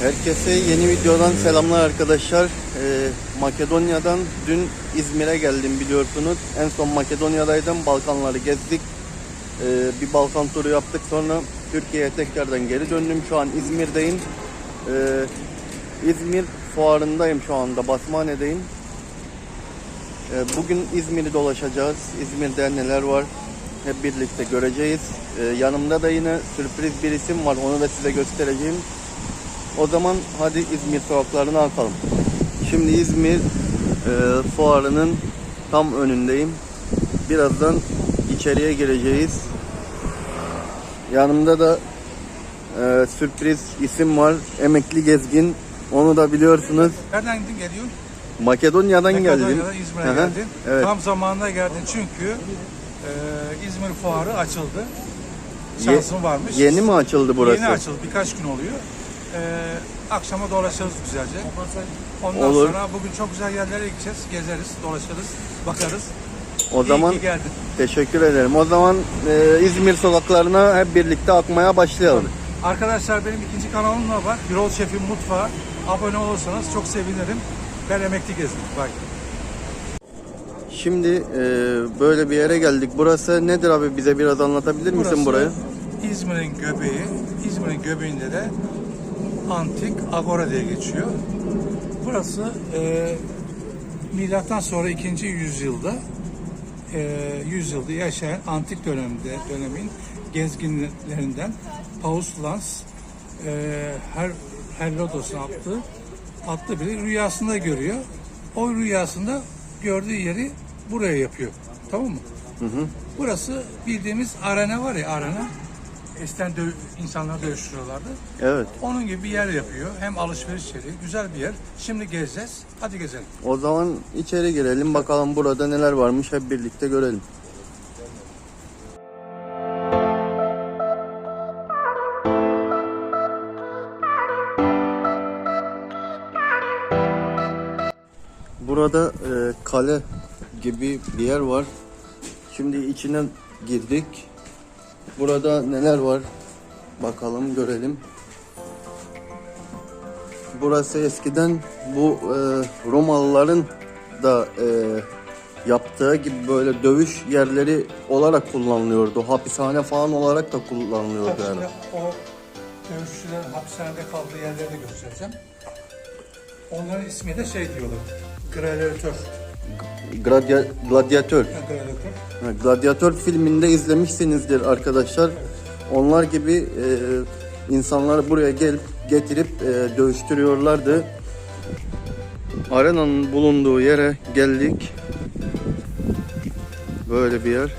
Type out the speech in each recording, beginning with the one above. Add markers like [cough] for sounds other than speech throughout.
Herkese yeni videodan selamlar arkadaşlar. Ee, Makedonya'dan dün İzmir'e geldim biliyorsunuz. En son Makedonya'daydım. Balkanları gezdik. Ee, bir Balkan turu yaptık. Sonra Türkiye'ye tekrardan geri döndüm. Şu an İzmir'deyim. Ee, İzmir fuarındayım şu anda. Basmane'deyim. Ee, bugün İzmir'i dolaşacağız. İzmir'de neler var hep birlikte göreceğiz. Ee, yanımda da yine sürpriz bir isim var. Onu da size göstereceğim. O zaman hadi İzmir sokaklarına akalım. Şimdi İzmir e, fuarının tam önündeyim. Birazdan içeriye gireceğiz. Yanımda da e, sürpriz isim var. Emekli gezgin. Onu da biliyorsunuz. Nereden gidin geliyorsun? Makedonya'dan geldim. Makedonya'dan İzmir'e Hı hı, geldin. Evet. Tam zamanında geldin çünkü e, İzmir fuarı açıldı. Ye- Şansın varmış. Yeni mi açıldı burası? Yeni açıldı. Birkaç gün oluyor. E, akşama dolaşırız güzelce. Ondan Olur. sonra bugün çok güzel yerlere gideceğiz. Gezeriz, dolaşırız, bakarız. O İyi zaman ki geldin. teşekkür ederim. O zaman e, İzmir sokaklarına hep birlikte akmaya başlayalım. Arkadaşlar benim ikinci kanalım da var. Birol Şef'in Mutfağı. Abone olursanız çok sevinirim. Ben emekli gezdim. Bak. Şimdi e, böyle bir yere geldik. Burası nedir abi? Bize biraz anlatabilir misin burayı? İzmir'in göbeği. İzmir'in göbeğinde de antik agora diye geçiyor. Burası e, milattan sonra 2. yüzyılda e, yüzyılda yaşayan antik dönemde dönemin gezginlerinden Paus Lans e, her Herodos'un attığı atlı biri rüyasında görüyor. O rüyasında gördüğü yeri buraya yapıyor. Tamam mı? Burası bildiğimiz arena var ya arena. Eskiden dö- insanlar dövüştürüyorlardı. Evet. Onun gibi bir yer yapıyor. Hem alışveriş yeri. Güzel bir yer. Şimdi gezeceğiz. Hadi gezelim. O zaman içeri girelim bakalım burada neler varmış hep birlikte görelim. Burada e, kale gibi bir yer var. Şimdi içine girdik. Burada neler var? Bakalım görelim. Burası eskiden bu e, Romalıların da e, yaptığı gibi böyle dövüş yerleri olarak kullanılıyordu. Hapishane falan olarak da kullanılıyordu Tabii yani. o dövüşçülerin hapishanede kaldığı yerleri de göstereceğim. Onların ismi de şey diyorlar. Gladiatör. Gradya- gladyatör. Ha, Gladyatör filminde izlemişsinizdir arkadaşlar. Onlar gibi e, insanlar buraya gelip getirip e, dövüştürüyorlardı. Arenanın bulunduğu yere geldik. Böyle bir yer.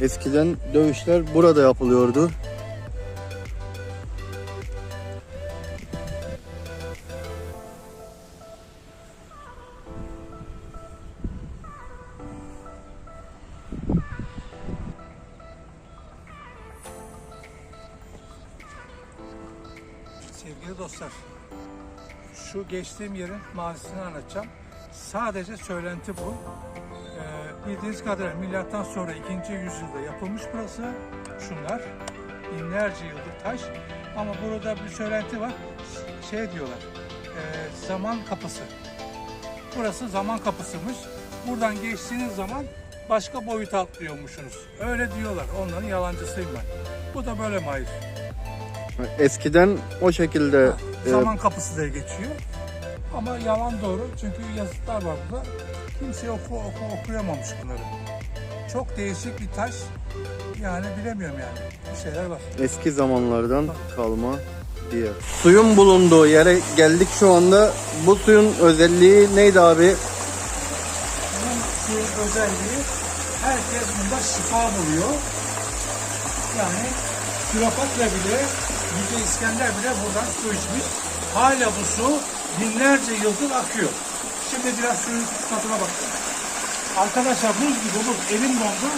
Eskiden dövüşler burada yapılıyordu. Dostlar, şu geçtiğim yerin mazisini anlatacağım. Sadece söylenti bu. Ee, bildiğiniz kadarıyla milattan sonra 2. yüzyılda yapılmış burası. Şunlar. Binlerce yıllık taş. Ama burada bir söylenti var. Şey diyorlar. e, zaman kapısı. Burası zaman kapısıymış. Buradan geçtiğiniz zaman başka boyuta atlıyormuşsunuz. Öyle diyorlar. Onların yalancısıyım ben. Bu da böyle Mahir. Eskiden o şekilde e, Zaman kapısı diye geçiyor. Ama yalan doğru çünkü yazıtlar var burada. Kimse oku, oku, okuyamamış bunları. Çok değişik bir taş. Yani bilemiyorum yani. Bir şeyler var. eski zamanlardan kalma diye. Suyun bulunduğu yere geldik şu anda. Bu suyun özelliği neydi abi? Bunun suyun özelliği herkes bunda şifa buluyor. Yani Kleopatra bile, Yüce İskender bile buradan su içmiş. Hala bu su binlerce yıldır akıyor. Şimdi biraz suyun tadına bakalım. Arkadaşlar buz gibi buz. Elim dondu.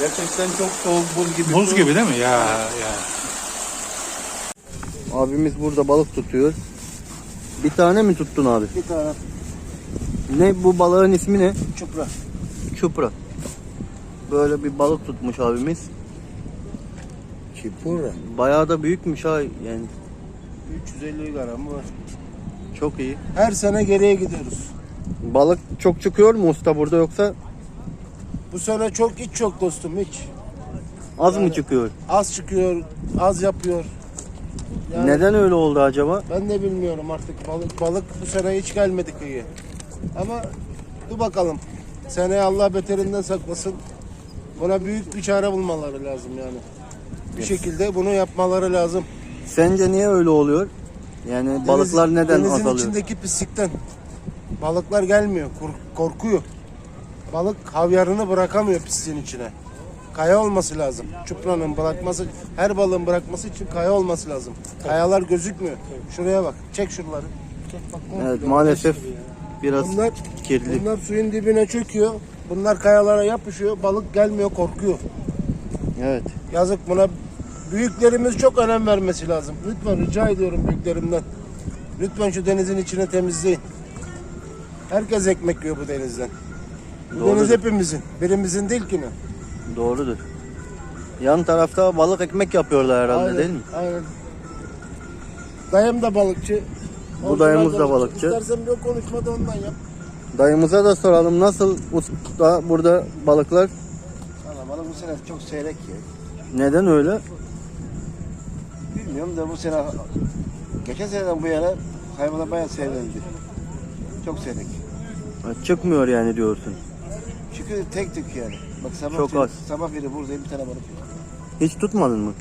Gerçekten çok soğuk buz gibi. Buz gibi değil mi? Ya ya. Abimiz burada balık tutuyor. Bir tane mi tuttun abi? Bir tane Ne bu balığın ismi ne? çupra. Çupra. Böyle bir balık tutmuş abimiz. Çupra. Bayağı da büyükmüş ha yani 350 gram var. çok iyi. Her sene geriye gidiyoruz. Balık çok çıkıyor mu usta burada yoksa Bu sene çok hiç çok dostum hiç. az mı Yani- çıkıyor? Az çıkıyor, az yapıyor. Yani Neden öyle oldu acaba? Ben de bilmiyorum artık balık balık bu sene hiç gelmedi kıyıya. Ama dur bakalım. Seneye Allah beterinden saklasın. Buna büyük bir çare bulmaları lazım yani. Bir şekilde bunu yapmaları lazım. Sence niye öyle oluyor? Yani Deniz- balıklar neden denizin azalıyor? içindeki pislikten. Balıklar gelmiyor, kork- korkuyor. Balık havyarını bırakamıyor pisliğin içine. Kaya olması lazım. Çupranın bırakması, her balığın bırakması için kaya olması lazım. Kayalar gözükmüyor. Şuraya bak, çek şuraları. Bak, Evet maalesef biraz Bunlar, kirli. bunlar suyun dibine çöküyor. Bunlar kayalara yapışıyor. Balık gelmiyor, korkuyor. Evet. Yazık buna büyüklerimiz çok önem vermesi lazım. Lütfen rica ediyorum büyüklerimden. Lütfen şu denizin içine temizleyin. Herkes ekmek yiyor bu denizden. Bu Doğrudur. deniz hepimizin. Birimizin değil ki ne? Doğrudur. Yan tarafta balık ekmek yapıyorlar herhalde Aynen, değil mi? Aynen. Dayım da balıkçı. Bu Orijinal dayımız da balıkçı. İstersen bir konuşma da ondan yap. Dayımıza da soralım nasıl usta burada balıklar? Valla bana bu sene çok seyrek ya. Neden öyle? Bilmiyorum da bu sene geçen seneden bu yana hayvanlar bayağı seyreldi. Çok seyrek. Çıkmıyor yani diyorsun. Çünkü tek tük yani. Bak sabah Çok az. sabah biri buradayım bir tane balık yok. Hiç tutmadın mı?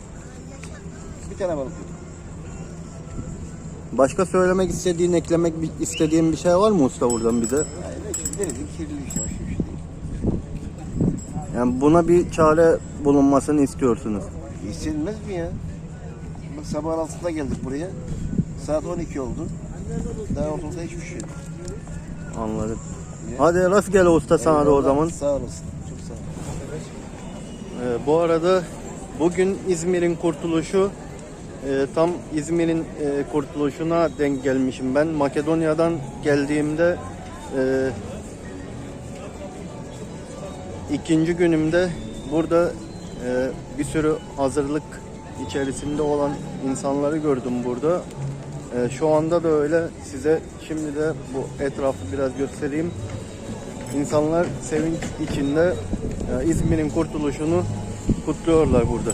Bir tane balık yok. Başka söylemek istediğin, eklemek istediğin bir şey var mı usta buradan bize? Yani ne için denizin kirliliği işte başka bir şey değil. Yani buna bir çare bulunmasını istiyorsunuz. İstenilmez mi ya? Bak sabahın altında geldik buraya. Saat 12 oldu. Daha ortada hiçbir şey yok. Anladım. Hadi rastgele usta sana da o Eyvallah, zaman. Sağ olasın. Ee, bu arada bugün İzmir'in kurtuluşu e, tam İzmir'in e, kurtuluşuna denk gelmişim ben. Makedonya'dan geldiğimde e, ikinci günümde burada e, bir sürü hazırlık içerisinde olan insanları gördüm burada. E, şu anda da öyle. Size şimdi de bu etrafı biraz göstereyim. İnsanlar sevinç içinde e, İzmir'in kurtuluşunu kutluyorlar burada.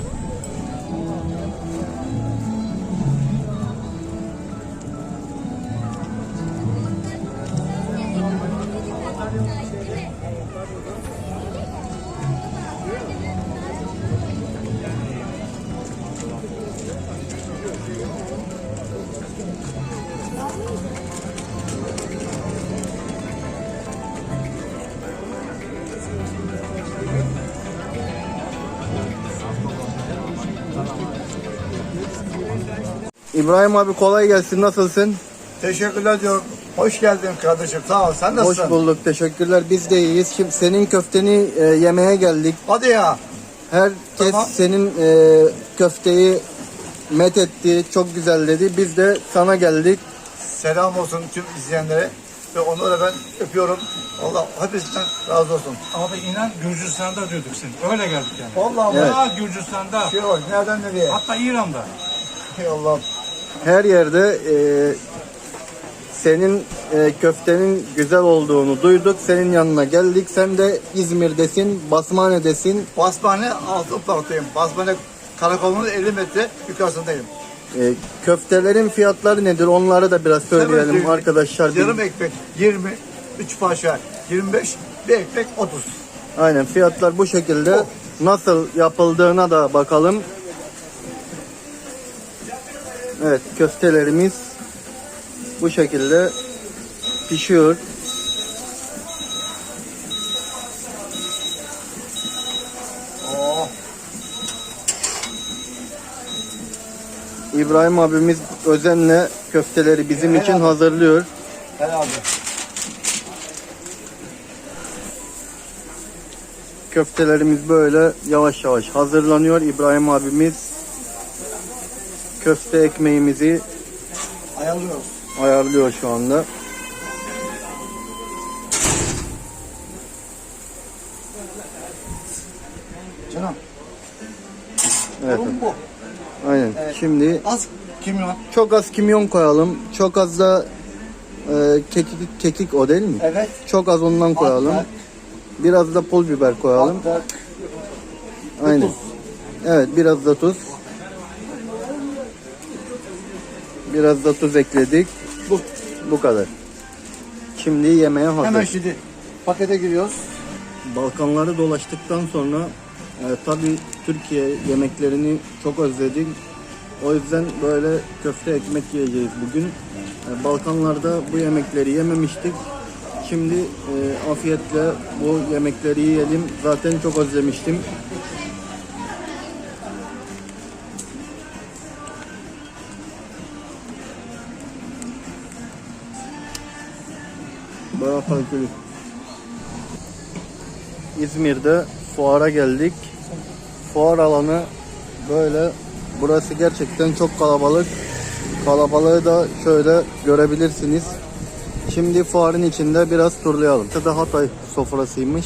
İbrahim abi kolay gelsin. Nasılsın? Teşekkürler diyorum. Hoş geldin kardeşim. Sağ ol. Sen nasılsın? Hoş bulduk. Teşekkürler. Biz de iyiyiz. Şimdi senin köfteni e, yemeye geldik. Hadi ya. Herkes Tamam. senin e, köfteyi met etti. Çok güzel dedi. Biz de sana geldik. Selam olsun tüm izleyenlere. Ve onları da ben öpüyorum. Allah hepsinden razı olsun. Abi inan Gürcistan'da duyduk seni. Öyle geldik yani. Vallahi Evet. Aa Gürcistan'da. şey var. Nereden nereye? Hatta İran'da. Ey Allah. Her yerde e, senin e, köftenin güzel olduğunu duyduk. Senin yanına geldik. Sen de İzmir'desin, Basmane'desin. Basmane altı parktayım. Basmane karakolunun 50 metre yukarısındayım. E, köftelerin fiyatları nedir? Onları da biraz söyleyelim Hemen arkadaşlar. Yarım ekmek 20, 3 parça 25, bir ekmek 30. Aynen fiyatlar bu şekilde. Oh. Nasıl yapıldığına da bakalım. Evet köftelerimiz bu şekilde pişiyor. Oh. İbrahim abimiz özenle köfteleri bizim için Helal. hazırlıyor. Herhalde. Köftelerimiz böyle yavaş yavaş hazırlanıyor. İbrahim abimiz köfte ekmeğimizi Ayarlıyoruz. ayarlıyor şu anda. Canım. Evet. Durum bu. Aynen. Şimdi Az kimyon. çok az kimyon koyalım. Çok az da e, kekik, kekik o değil mi? Evet. Çok az ondan koyalım. Hatta- Biraz da pul biber koyalım. hatta Aynen. tuz. Evet biraz da tuz. Biraz da tuz ekledik. Bu. Bu kadar. Şimdi yemeğe hazır. Hemen şimdi pakete giriyoruz. Balkanları dolaştıktan sonra e, tabii Türkiye yemeklerini çok özledik. O yüzden böyle köfte ekmek yiyeceğiz bugün. E, Balkanlarda bu yemekleri yememiştik. Şimdi e, afiyetle bu yemekleri yiyelim. Zaten çok özlemiştim. Bayağı kaliteli. İzmir'de fuara geldik. Fuar alanı böyle. Burası gerçekten çok kalabalık. Kalabalığı da şöyle görebilirsiniz. Şimdi fuarın içinde biraz turlayalım. Burası da Hatay sofrasıymış.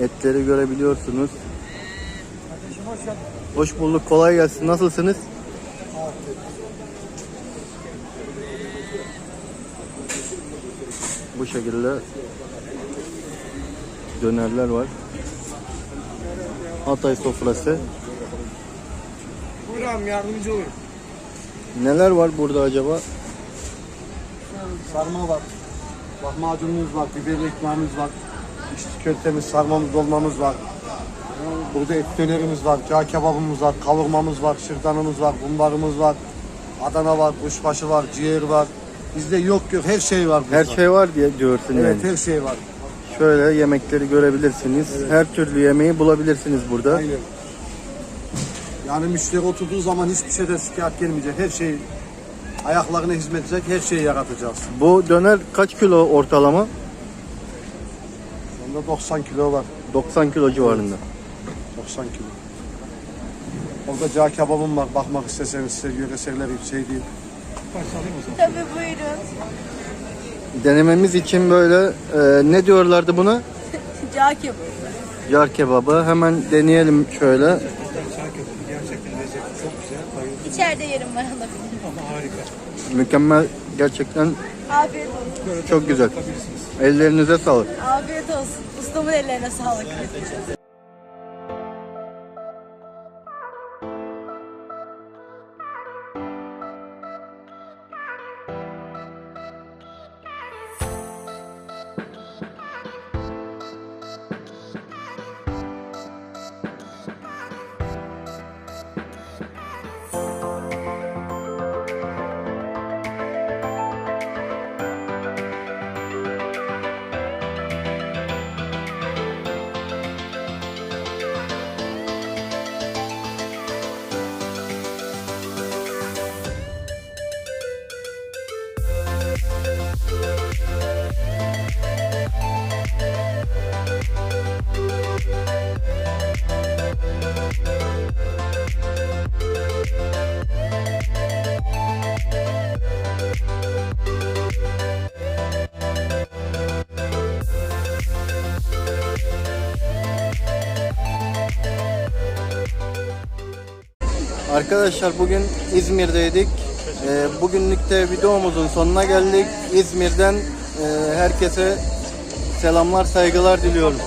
Etleri görebiliyorsunuz. Hoş bulduk. Kolay gelsin. Nasılsınız? Bu şekilde dönerler var. Hatay sofrası. Buyurun yardımcı olun. Neler var burada acaba? Sarma var. Lahmacunumuz var, biberli ekmeğimiz var. İçli köftemiz, sarmamız, dolmamız var. Burada et dönerimiz var, cağ kebabımız var, kavurmamız var, şırdanımız var, bumbarımız var. Adana var, kuşbaşı var, ciğer var. Bizde yok yok her şey var burada. Her şey var diye diyorsun Evet yani. her şey var. Şöyle yemekleri görebilirsiniz. Her türlü yemeği bulabilirsiniz burada. Aynen. Yani müşteri oturduğu zaman hiçbir şeyden şikayet gelmeyecek. Her şey ayaklarına hizmet edecek, her şeyi yaratacağız. Bu döner kaç kilo ortalama? Onda 90 kilo var. 90 kilo civarında. 90 kilo. Orada cağ kebabım var. Bakmak isteseniz size yöreseller şey değil. Tabii buyurun. Denememiz için böyle e, ne diyorlardı buna? [laughs] Cağ kebabı. Yar kebabı. Hemen deneyelim şöyle. Gerçekten lezzetli, çok güzel. Bayıldım İçeride yerim var alabilirim. ama harika. Mükemmel. Gerçekten Afiyet olsun. çok güzel. Ellerinize sağlık. Afiyet olsun. Ustamın ellerine sağlık. Arkadaşlar bugün İzmir'deydik. Ee, bugünlük de videomuzun sonuna geldik. İzmir'den e, herkese selamlar, saygılar diliyorum.